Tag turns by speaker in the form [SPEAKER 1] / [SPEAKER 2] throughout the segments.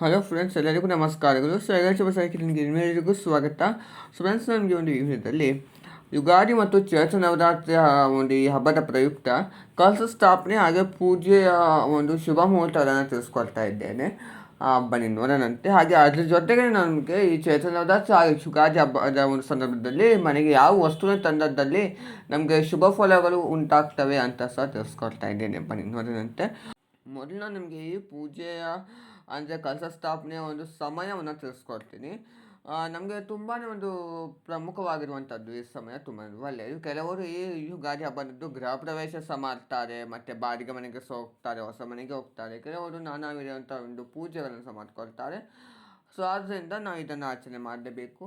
[SPEAKER 1] Hello friends, ಎಲ್ಲರಿಗೂ ನಮಸ್ಕಾರಗಳು so ಎಲ್ಲ ಶುಭ ನಿಮಗೆ ಎಲ್ಲರಿಗೂ ಸ್ವಾಗತ. ಸೊ ಫ್ರೆಂಡ್ಸ್ ನಮಗೆ ಒಂದು ಈ ವಿಡಿಯೋದಲ್ಲಿ ಯುಗಾದಿ ಮತ್ತು ಚರ್ಚ್ ನವರಾತ್ರಿಯ ಒಂದು ಈ ಹಬ್ಬದ ಪ್ರಯುಕ್ತ ಕಲಶ ಸ್ಥಾಪನೆ ಹಾಗೆ ಪೂಜೆಯ ಒಂದು ಶುಭ ಮುಹೂರ್ತಗಳನ್ನು ತಿಳಿಸ್ಕೊಳ್ತಾ ಇದ್ದೇನೆ. ಬನ್ನಿ ನೋಡೋಣಂತೆ. ಹಾಗೆ ಅದ್ರ ಜೊತೆಗೆ ನನಗೆ ಈ ಚೇತನವದಾಸ ಯುಗಾದಿ ಹಬ್ಬದ ಒಂದು ಸಂದರ್ಭದಲ್ಲಿ ಮನೆಗೆ ಯಾವ ವಸ್ತುವಿನ ತಂದದ್ದಲ್ಲಿ ನಮಗೆ ಶುಭ ಫಲಗಳು ಉಂಟಾಗ್ತವೆ ಅಂತ ಸಹ ತಿಳಿಸ್ಕೊಳ್ತಾ ಇದ್ದೇನೆ. ಬನ್ನಿ ನೋಡೋಣಂತೆ. ಮೊದಲು ನಮಗೆ ಈ ಪೂಜೆಯ ಅಂದರೆ ಕಲಶ ಸ್ಥಾಪನೆಯ ಒಂದು ಸಮಯವನ್ನು ತಿಳಿಸ್ಕೊಡ್ತೀನಿ. ನಮಗೆ ತುಂಬಾ ಒಂದು ಪ್ರಮುಖವಾಗಿರುವಂಥದ್ದು ಈ ಸಮಯ ತುಂಬ ಒಳ್ಳೆಯದು ಕೆಲವರು ಈ ಯುಗಾದಿ ಹಬ್ಬದದ್ದು ಗೃಹ ಪ್ರವೇಶ ಸಹ ಮಾಡ್ತಾರೆ ಮತ್ತು ಬಾಡಿಗೆ ಮನೆಗೆ ಸಹ ಹೋಗ್ತಾರೆ ಹೊಸ ಮನೆಗೆ ಹೋಗ್ತಾರೆ. ಕೆಲವರು ನಾನಾ ವಿಧವಂಥ ಒಂದು ಪೂಜೆಗಳನ್ನು ಸಹ ಮಾಡ್ಕೊಳ್ತಾರೆ. ಸೊ ಆದ್ದರಿಂದ ನಾವು ಇದನ್ನು ಆಚರಣೆ ಮಾಡಲೇಬೇಕು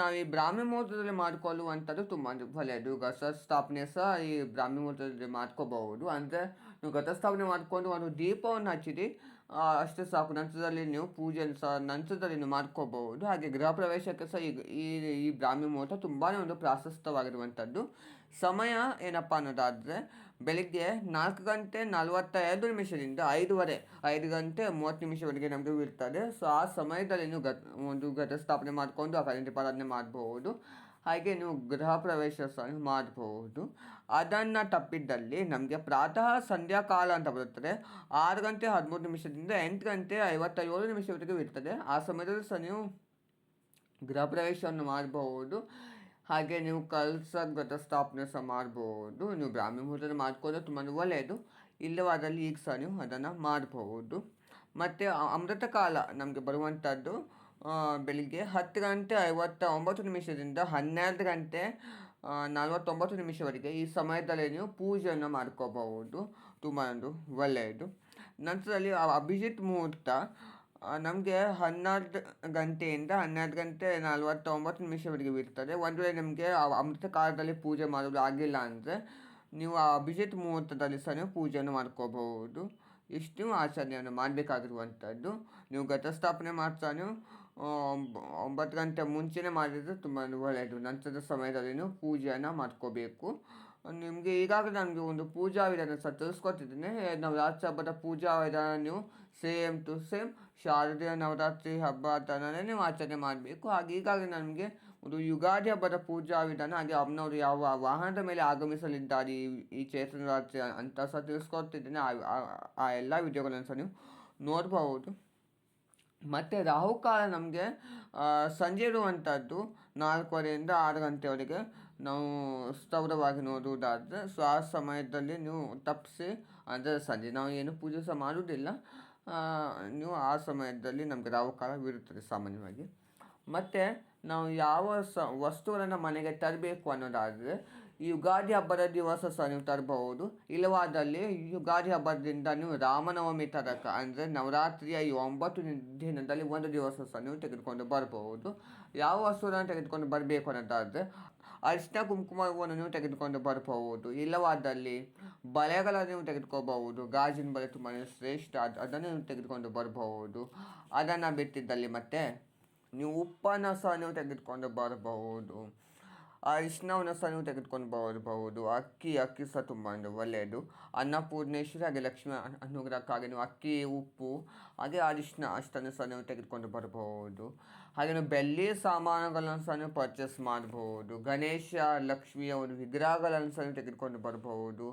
[SPEAKER 1] ನಾವು ಈ ಬ್ರಾಹ್ಮಿ ಮುಹೂರ್ತದಲ್ಲಿ ಮಾಡಿಕೊಳ್ಳುವಂಥದ್ದು ತುಂಬ ಒಳ್ಳೆಯದು. ಗಸ ಸ್ಥಾಪನೆ ಸಹ ಈ ಬ್ರಾಹ್ಮಿ ಮುಹೂರ್ತದಲ್ಲಿ ಮಾಡ್ಕೋಬಹುದು. ಅಂದರೆ ನೀವು ಸ್ಥಾಪನೆ ಮಾಡಿಕೊಂಡು ಒಂದು ದೀಪವನ್ನು ಹಚ್ಚಿರಿ. ಅಷ್ಟೇ ಸಾಕು. ನಂತರದಲ್ಲಿ ನೀವು ಪೂಜೆಯನ್ನು ಸಹ ನಂತರದಲ್ಲಿ ನೀವು ಮಾಡ್ಕೋಬಹುದು. ಹಾಗೆ ಗೃಹ ಪ್ರವೇಶಕ್ಕೆ ಸಹ ಈ ಈ ಬ್ರಾಹ್ಮಿ ಮುಹೂರ್ತ ತುಂಬಾ ಒಂದು ಪ್ರಾಶಸ್ತ್ಯವಾಗಿರುವಂಥದ್ದು. ಸಮಯ ಏನಪ್ಪ ಅನ್ನೋದಾದರೆ ಬೆಳಿಗ್ಗೆ ನಾಲ್ಕು ಗಂಟೆ ನಲವತ್ತೈದು ನಿಮಿಷದಿಂದ ಐದುವರೆ, ಐದು ಗಂಟೆ ಮೂವತ್ತು ನಿಮಿಷವರೆಗೆ ನಮಗೆ ಇರ್ತದೆ. ಸೊ, ಆ ಸಮಯದಲ್ಲಿ ನೀವು ಗತ್, ಒಂದು ಘಟಸ್ಥಾಪನೆ ಮಾಡಿಕೊಂಡು ಆ ದೀಪಾರಾಧನೆ ಮಾಡಬಹುದು. ಹಾಗೆ ನೀವು ಗೃಹ ಪ್ರವೇಶ ಸಹ ಮಾಡಬಹುದು ಅದನ್ನು ತಪ್ಪಿದ್ದಲ್ಲಿ ನಮಗೆ ಪ್ರಾತಃ ಸಂಧ್ಯಾಕಾಲ ಅಂತ ಬರುತ್ತದೆ. ಆರು ಗಂಟೆ ಹದಿಮೂರು ನಿಮಿಷದಿಂದ ಎಂಟು ಗಂಟೆ ಐವತ್ತೇಳು ನಿಮಿಷವರೆಗೂ ಇರ್ತದೆ. ಆ ಸಮಯದಲ್ಲಿ ಸಹ ನೀವು ಗೃಹ ಪ್ರವೇಶವನ್ನು ಮಾಡಬಹುದು ಹಾಗೆ ನೀವು ಕಲಸ ಸ್ಥಾಪನೆ ಸಹ ಮಾಡಬಹುದು ನೀವು ಬ್ರಾಹ್ಮಿ ಮುಹೂರ್ತ ಮಾಡಿಕೊಂಡು ತುಂಬ ಒಳ್ಳೆಯದು. ಇಲ್ಲವಾದಲ್ಲಿ ಈಗ ಸಹ ನೀವು ಅದನ್ನು ಮಾಡಬಹುದು ಮತ್ತು ಅಮೃತ ಕಾಲ ನಮಗೆ ಬರುವಂಥದ್ದು ಬೆಳಿಗ್ಗೆ ಹತ್ತು ಗಂಟೆ ಐವತ್ತ ಒಂಬತ್ತು ನಿಮಿಷದಿಂದ ಹನ್ನೆರಡು ಗಂಟೆ ನಲವತ್ತೊಂಬತ್ತು ನಿಮಿಷವರೆಗೆ ಈ ಸಮಯದಲ್ಲಿ ನೀವು ಪೂಜೆಯನ್ನು ಮಾಡ್ಕೋಬಹುದು. ತುಂಬ ಒಂದು ಒಳ್ಳೆಯದು. ನಂತರದಲ್ಲಿ ಅಭಿಜಿತ್ ಮುಹೂರ್ತ ನಮಗೆ ಹನ್ನೆರಡು ಗಂಟೆಯಿಂದ ಹನ್ನೆರಡು ಗಂಟೆ ನಲವತ್ತೊಂಬತ್ತು ನಿಮಿಷವರೆಗೆ ಇರ್ತದೆ. ಒಂದು ವೇಳೆ ನಿಮಗೆ ಅಮೃತ ಕಾಲದಲ್ಲಿ ಪೂಜೆ ಮಾಡೋದು ಆಗಿಲ್ಲ ಅಂದರೆ ನೀವು ಆ ಅಭಿಜಿತ್ ಮುಹೂರ್ತದಲ್ಲಿ ಸಹ ನೀವು ಪೂಜೆಯನ್ನು ಮಾಡ್ಕೋಬಹುದು. ಇಷ್ಟು ಆಚರಣೆಯನ್ನು ಮಾಡಬೇಕಾಗಿರುವಂಥದ್ದು. ನೀವು ಘಟಸ್ಥಾಪನೆ ಮಾಡ್ತಾ ನೀವು ಒಂಬತ್ತು ಗಂಟೆ ಮುಂಚೆನೇ ಮಾಡಿದರೆ ತುಂಬ ಒಳ್ಳೆಯದು. ನಂತರದ ಸಮಯದಲ್ಲಿ ನೀವು ಪೂಜೆಯನ್ನು ಮಾಡ್ಕೋಬೇಕು. ನಿಮಗೆ ಈಗಾಗಲೇ ನನಗೆ ಒಂದು ಪೂಜಾ ವಿಧಾನ ಸಹ ತಿಳಿಸ್ಕೊಟ್ಟಿದ್ದೀನಿ. ನವರಾತ್ರಿ ಹಬ್ಬದ ಪೂಜಾ ವಿಧಾನ ನೀವು same to same Sharadiya Navratri ಹಬ್ಬ ಥರನೇ ನೀವು ಆಚರಣೆ ಮಾಡಬೇಕು. ಹಾಗೆ ಈಗಾಗಲೇ ನನಗೆ ಒಂದು ಯುಗಾದಿ ಹಬ್ಬದ ಪೂಜಾ ವಿಧಾನ, ಹಾಗೆ ಅಮ್ಮನವರು ಯಾವ ವಾಹನದ ಮೇಲೆ ಆಗಮಿಸಲಿದ್ದಾರೆ ಈ ಚೇತನ ರಾತ್ರಿ ಅಂತ ಸಹ ತಿಳಿಸ್ಕೊಡ್ತಿದ್ದೀನಿ ಆ ಎಲ್ಲ ವಿಡಿಯೋಗಳನ್ನು ಸಹ ನೀವು ನೋಡಬಹುದು. ಮತ್ತು ರಾಹುಕಾಲ ನಮಗೆ ಸಂಜೆ ಇರುವಂಥದ್ದು ನಾಲ್ಕುವರೆಯಿಂದ ಆರು ಗಂಟೆವರೆಗೆ ನಾವು ಸ್ಥೌರವಾಗಿ ನೋಡುವುದಾದರೆ, ಸೊ ಆ ಸಮಯದಲ್ಲಿ ನೀವು ತಪ್ಪಿಸಿ, ಅಂದರೆ ಸಂಜೆ ನಾವು ಏನು ಪೂಜೆ ಸಹ ಮಾಡುವುದಿಲ್ಲ ನೀವು ಆ ಸಮಯದಲ್ಲಿ ನಮಗೆ ರಾಹುಕಾಲ ಬೀರುತ್ತದೆ ಸಾಮಾನ್ಯವಾಗಿ. ಮತ್ತು ನಾವು ಯಾವ ಸ, ವಸ್ತುಗಳನ್ನು ಮನೆಗೆ ತರಬೇಕು ಅನ್ನೋದಾದರೆ ಈ ಯುಗಾದಿ ಹಬ್ಬದ ದಿವಸ ಸಹ ನೀವು ತರಬಹುದು. ಇಲ್ಲವಾದಲ್ಲಿ ಯುಗಾದಿ ಹಬ್ಬದಿಂದ ನೀವು ರಾಮನವಮಿ ತರಕ ಅಂದರೆ ನವರಾತ್ರಿಯ ಈ ಒಂಬತ್ತು ದಿನದಲ್ಲಿ ಒಂದು ದಿವಸ ಸಹ ನೀವು ತೆಗೆದುಕೊಂಡು ಬರಬಹುದು. ಯಾವ ವಸ್ತುವನ್ನು ತೆಗೆದುಕೊಂಡು ಬರಬೇಕು ಅನ್ನೋದಾದರೆ, ಅರಿಶಿನ ಕುಂಕುಮವನ್ನು ನೀವು ತೆಗೆದುಕೊಂಡು ಬರಬಹುದು. ಇಲ್ಲವಾದಲ್ಲಿ ಬಳೆಗಳನ್ನು ನೀವು ತೆಗೆದುಕೋಬಹುದು. ಗಾಜಿನ ಬಳೆ ತುಂಬಾ ಶ್ರೇಷ್ಠ ಅದನ್ನು ನೀವು ತೆಗೆದುಕೊಂಡು ಬರಬಹುದು. ಅದನ್ನು ಬಿಟ್ಟಿದ್ದಲ್ಲಿ ಮತ್ತೆ ನೀವು ಉಪ್ಪನ್ನು ಸಹ ನೀವು ತೆಗೆದುಕೊಂಡು ಬರಬಹುದು. ಅರಿಶಿನವನ್ನು ಸಹ ನೀವು ತೆಗೆದುಕೊಂಡು ಬರಬಹುದು ಅಕ್ಕಿ ಅಕ್ಕಿ ಸಹ ತುಂಬ ಒಳ್ಳೆಯದು. ಅನ್ನಪೂರ್ಣೇಶ್ವರಿ ಹಾಗೆ ಲಕ್ಷ್ಮೀ ಅನುಗ್ರಹಕ್ಕಾಗಿ ನೀವು ಅಕ್ಕಿ, ಉಪ್ಪು, ಹಾಗೆ ಅರಿಶಿನ ಅಷ್ಟನ್ನು ಸಹ ನೀವು ತೆಗೆದುಕೊಂಡು ಬರಬಹುದು. ಹಾಗೆ ನೀವು ಬೆಳ್ಳಿ ಸಾಮಾನುಗಳನ್ನು ಸಹ ನೀವು ಪರ್ಚೇಸ್ ಮಾಡಬಹುದು. ಗಣೇಶ ಲಕ್ಷ್ಮಿಯ ಒಂದು ವಿಗ್ರಹಗಳನ್ನು ಸಹ ನೀವು ತೆಗೆದುಕೊಂಡು ಬರಬಹುದು.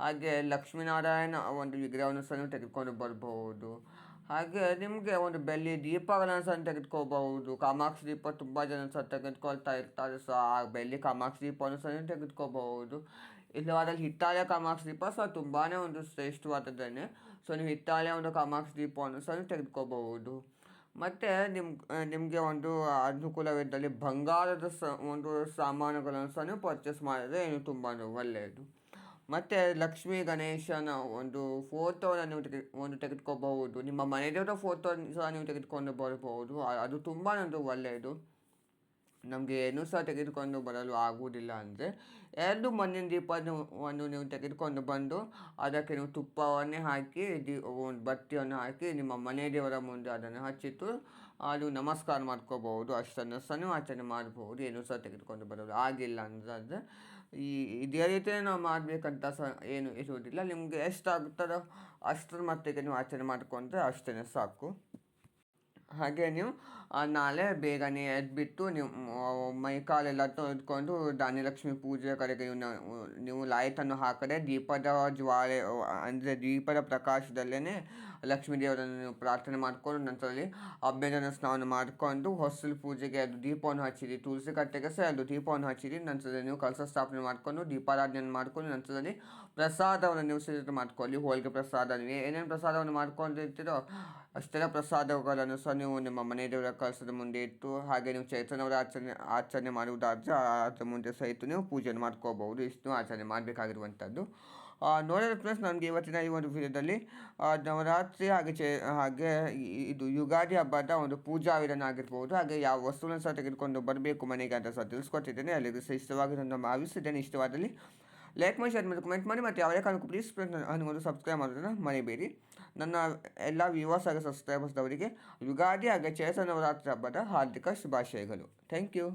[SPEAKER 1] ಹಾಗೆ ಲಕ್ಷ್ಮೀನಾರಾಯಣ ಒಂದು ವಿಗ್ರಹವನ್ನು ಸಹ ನೀವು ತೆಗೆದುಕೊಂಡು ಬರಬಹುದು. ಹಾಗೆ ನಿಮಗೆ ಒಂದು ಬೆಳ್ಳಿ ದೀಪಗಳನ್ನು ಸಹ ತೆಗೆದುಕೋಬಹುದು ಕಾಮಾಕ್ಷಿ ದೀಪ ತುಂಬ ಜನ ಸಹ ತೆಗೆದುಕೊಳ್ತಾ ಇರ್ತಾರೆ ಸೊ ಆ ಬೆಳ್ಳಿ ಕಾಮಾಕ್ಷಿ ದೀಪವನ್ನು ಸಹ ತೆಗೆದುಕೋಬಹುದು ಇಲ್ಲವಾದಲ್ಲಿ ಹಿತ್ತಾಳೆ ಕಾಮಾಕ್ಷಿ ದೀಪ ಸಹ ತುಂಬಾ ಒಂದು ಶ್ರೇಷ್ಠವಾದದ್ದೇನೆ. ಸೊ ನೀವು ಹಿತ್ತಾಳೆ ಒಂದು ಕಾಮಾಕ್ಷಿ ದೀಪವನ್ನು ಸಹ ತೆಗೆದುಕೋಬಹುದು ಮತ್ತು ನಿಮ್ಮ ನಿಮಗೆ ಒಂದು ಅನುಕೂಲವಿದ್ದಲ್ಲಿ ಬಂಗಾರದ ಸ, ಒಂದು ಸಾಮಾನುಗಳನ್ನು ಸಹ ಪರ್ಚೇಸ್ ಮಾಡಿದರೆ ಏನು ತುಂಬಾ ಒಳ್ಳೆಯದು ಮತ್ತು ಲಕ್ಷ್ಮೀ ಗಣೇಶನ ಒಂದು ಫೋಟೋನ ನೀವು ತೆಗೆ, ಒಂದು ತೆಗೆದುಕೋಬಹುದು. ನಿಮ್ಮ ಮನೆಯವರ ಫೋಟೋ ಸಹ ನೀವು ತೆಗೆದುಕೊಂಡು ಬರಬಹುದು. ಅದು ತುಂಬಾ ಒಂದು ಒಳ್ಳೆಯದು. ನಮಗೆ ಏನೂ ಸಹ ತೆಗೆದುಕೊಂಡು ಬರಲು ಆಗುವುದಿಲ್ಲ ಅಂದರೆ ಎರಡು ಮಣ್ಣಿನ ದೀಪವನ್ನು ನೀವು ತೆಗೆದುಕೊಂಡು ಬಂದು ಅದಕ್ಕೆ ನೀವು ತುಪ್ಪವನ್ನೇ ಹಾಕಿ, ದಿ ಬತ್ತಿಯನ್ನು ಹಾಕಿ ನಿಮ್ಮ ಮನೆ ದೇವರ ಮುಂದೆ ಅದನ್ನು ಹಚ್ಚಿಟ್ಟು ಅದು ನಮಸ್ಕಾರ ಮಾಡ್ಕೋಬಹುದು. ಅಷ್ಟನ್ನು ಸಹ ನೀವು ಆಚರಣೆ ಮಾಡಬಹುದು. ಏನೂ ಸಹ ತೆಗೆದುಕೊಂಡು ಬರಲು ಆಗಿಲ್ಲ ಅಂದರೆ. ಈ ಇದೇ ರೀತಿಯೇ ನಾವು ಮಾಡಬೇಕಂತ ಸಹ ಏನು ಇರುವುದಿಲ್ಲ ನಿಮಗೆ ಎಷ್ಟಾಗುತ್ತದೋ ಅಷ್ಟರ ಮಟ್ಟಿಗೆ ನೀವು ಆಚರಣೆ ಮಾಡಿಕೊಂಡ್ರೆ ಅಷ್ಟೇ ಸಾಕು. ಹಾಗೆ ನೀವು ನಾಳೆ ಬೇಗನೆ ಎದ್ಬಿಟ್ಟು ನೀವು ಮ್, ಕಾಲೆಲ್ಲ ತೊಳೆದುಕೊಂಡು ಧಾನ್ಯಲಕ್ಷ್ಮಿ ಪೂಜೆ ಕಡೆಗೆ ನೀವು ಲೈಟನ್ನು ಹಾಕದೆ ದೀಪದ ಜ್ವಾಲೆ ಅಂದರೆ ದೀಪದ ಪ್ರಕಾಶದಲ್ಲೇ ಲಕ್ಷ್ಮೀ ದೇವರನ್ನು ನೀವು ಪ್ರಾರ್ಥನೆ ಮಾಡಿಕೊಂಡು ನಂತರದಲ್ಲಿ ಅಭ್ಯಂಜನ ಸ್ನಾನ ಮಾಡಿಕೊಂಡು ಹೊಸಲು ಪೂಜೆಗೆ ಅದು ದೀಪವನ್ನು ಹಚ್ಚಿರಿ ತುಳಸಿ ಕಟ್ಟೆಗೆ ಸಹ ಅದು ದೀಪವನ್ನು ಹಚ್ಚಿರಿ ನಂತರದಲ್ಲಿ ನೀವು ಕಲಸ ಸ್ಥಾಪನೆ ಮಾಡಿಕೊಂಡು ದೀಪಾರಾಧನೆಯನ್ನು ಮಾಡಿಕೊಂಡು ನಂತರದಲ್ಲಿ ಪ್ರಸಾದವನ್ನು ನೀವು ಸಿದ್ಧತೆ ಮಾಡ್ಕೊಳ್ಳಿ ಹೋಳಿಗೆ ಪ್ರಸಾದ ಏನೇನು ಪ್ರಸಾದವನ್ನು ಮಾಡ್ಕೊಂಡಿರ್ತೀರೋ ಅಷ್ಟೆಲ್ಲ ಪ್ರಸಾದಗಳನ್ನು ಸಹ ನೀವು ನಿಮ್ಮ ಮನೆ ದೇವರ ಕಳಸದ ಮುಂದೆ ಇಟ್ಟು, ಹಾಗೆ ನೀವು ಚೈತನ್ಯವರ ಆಚರಣೆ ಆಚರಣೆ ಮಾಡುವುದಾದ್ರೆ ಅದರ ಮುಂದೆ ಸಹಿತ ನೀವು ಪೂಜೆಯನ್ನು ಮಾಡ್ಕೋಬಹುದು. ಇಷ್ಟು ಆಚರಣೆ ಮಾಡಬೇಕಾಗಿರುವಂಥದ್ದು. ನೋಡಿದ ಪ್ಲಸ್ ನನಗೆ ಇವತ್ತಿನ ಈ ಒಂದು ವಿಡಿಯೋದಲ್ಲಿ ನವರಾತ್ರಿ ಹಾಗೆ ಚೇ, ಹಾಗೆ ಇದು ಯುಗಾದಿ ಹಬ್ಬದ ಒಂದು ಪೂಜಾ ವಿಧಾನ ಆಗಿರ್ಬೋದು, ಹಾಗೆ ಯಾವ ವಸ್ತುಗಳನ್ನು ಸಹ ತೆಗೆದುಕೊಂಡು ಬರಬೇಕು ಮನೆಗೆ ಅಂತ ಸಹ ತಿಳಿಸ್ಕೊಟ್ಟಿದ್ದೇನೆ. ಅಲ್ಲಿಗೆ ಸಹ ಇಷ್ಟವಾಗಿ ನಾನು ಭಾವಿಸಿದ್ದೇನೆ ಇಷ್ಟವಾದಲ್ಲಿ ಲೈಕ್ ಮಾಡಿ ಶೇರ್ ಮಾಡಿ ಕಮೆಂಟ್ ಮಾಡಿ ಮತ್ತು ಯಾವುದೇ ಕಾರಣಕ್ಕೂ ಪ್ಲೀಸ್ ಒಂದು ಸಬ್ಸ್ಕ್ರೈಬ್ ಮಾಡೋದನ್ನು ಮರಿಬೇಡಿ. ನನ್ನ ಎಲ್ಲ ವ್ಯೂವರ್ಸ್ ಹಾಗೆ ಸಬ್ಸ್ಕ್ರೈಬರ್ಸ್ದವರಿಗೆ ಯುಗಾದಿ ಹಾಗೆ ಚೇತನವರಾತ್ರಿ ಹಬ್ಬದ ಹಾರ್ದಿಕ ಶುಭಾಶಯಗಳು. Thank you